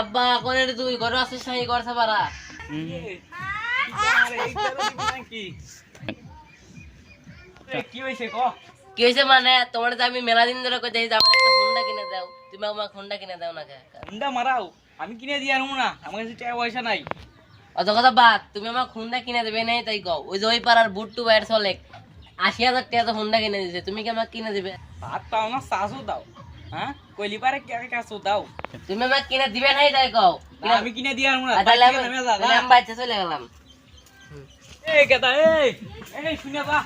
আব্বা রে তুই? ঘরে আসিস কি মানে? তোমার আমি মেলা দিন ধরে কইতে আমার একটা হোন্ডা কিনে দাও। তুমি আমাকে হোন্ডা কিনে দাও না হুন্ডা মারাও। আমি কিনে দিয়ে আনব না। আমার কাছে টাকা পয়সা নাই। অত কথা বাদ তুমি আমাকে হোন্ডা কিনে দেবে নাই তাই কও। ওই যে ওই পাড়ার বুট্টু বাইর চলে আশি হাজার টাকা তো হোন্ডা কিনে দিছে তুমি কি আমাকে কিনে দিবে? ভাত পাও না চাষও দাও। হ্যাঁ কইলি পারে কে কাছও দাও। তুমি আমাকে কিনে দিবে নাই তাই কও। আমি কিনে দিয়ে আনব না আর তাহলে আমি বাচ্চা চলে গেলাম। এই কেতা এই এই শুনে বা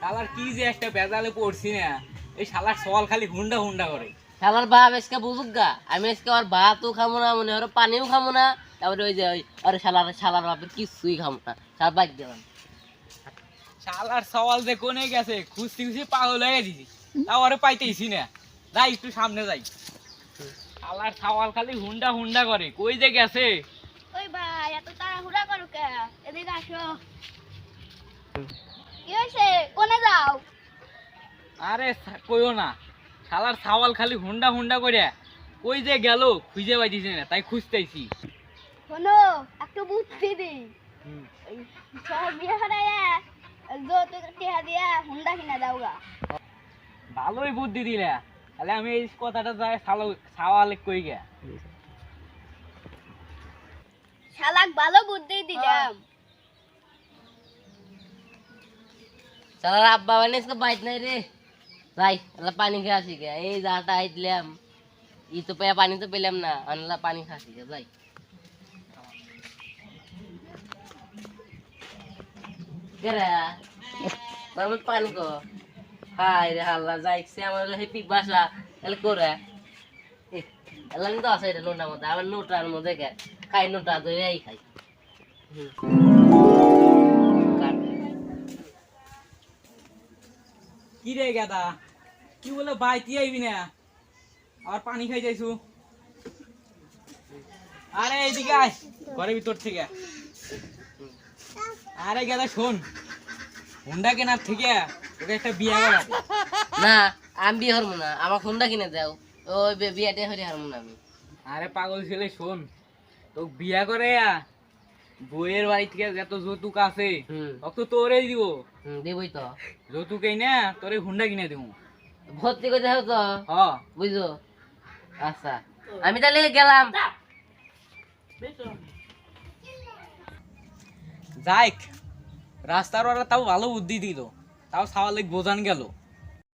শালার কি যে একটা বেজালে পড়ছি না। এই শালার সওয়াল খালি হুন্ডা হুন্ডা করে। শালার বাপ আজকে বুঝুক গা। আমি আজকে আর ভাতও খাব না মনে হয় পানিও খাব না। তারপরে ওই যে ওই আরে শালার শালার বাপের কিছুই খাব না। শাল বাইক দিলাম শালার সওয়াল যে কোনে গেছে খুঁজতে খুঁজতে পাগল হয়ে গেছি। তাও আরে পাইতেইছি না। যাই একটু সামনে যাই। শালার সওয়াল খালি হুন্ডা হুন্ডা করে। কই যে গেছে? ওই ভাই এত তাড়াহুড়া করো কে? এদিকে আসো। কি হয়েছে? কোনে যাও? আরে কইও না। শালার সাওয়াল খালি হুন্ডা হুন্ডা করে। কই যে গেল খুঁজে পাইতেছি না তাই খুঁজতেইছি শোনো একটু বুদ্ধি দি সব বিয়ে হারাইয়া যৌতুক টিহা দিয়া হুন্ডা কিনা দাও ভালোই বুদ্ধি দিলে। তাহলে আমি এই কথাটা যাই সালো সাওয়ালে কই গে শালাক ভালো বুদ্ধি দিলাম। শালার আব্বা মানে আজকে বাইক নাই রে। যাই এলা পানি খেয়ে আসি গে এই যাটা আইতলাম। ই তো পেয়ে পানি তো পেলাম না। আনলা পানি খাসি গে যাই। কেরা পানি কো। হাই রে হাল্লা যাইছে আমার হেপি বাসা এলে করে। এলা তো আছে এটা নোটার মধ্যে আমার নোটার মধ্যে খাই নোটা, ধরে এই খাই। কি রে গেদা? কি বলে ভাই, তুই আইবি না? আর পানি খাই যাইছু। আরে এইদিকে আয়, ঘরের ভিতর থেকে। আরে গেদা, শোন। হুন্ডা কেনার থেকে একটা বিয়া করা না আমি বিয়ে হরবো না। আমার ফোনটা কিনে দাও। ওই বিয়েটা হরে না আমি। আরে পাগল ছেলে শোন। তো বিয়া করে বইয়ের বাড়ি থেকে যত যৌতুক আছে অত তোরে দিব। দেবই তো। যৌতুক এই না তোরে হুন্ডা কিনে দিব ভর্তি করতে হবে তো? হ। বুঝছ? আচ্ছা। আমি তাহলে গেলাম। যাইক। রাস্তার ওরা তাও ভালো বুদ্ধি দিল। তাও সাওয়ালিক বোঝান গেল।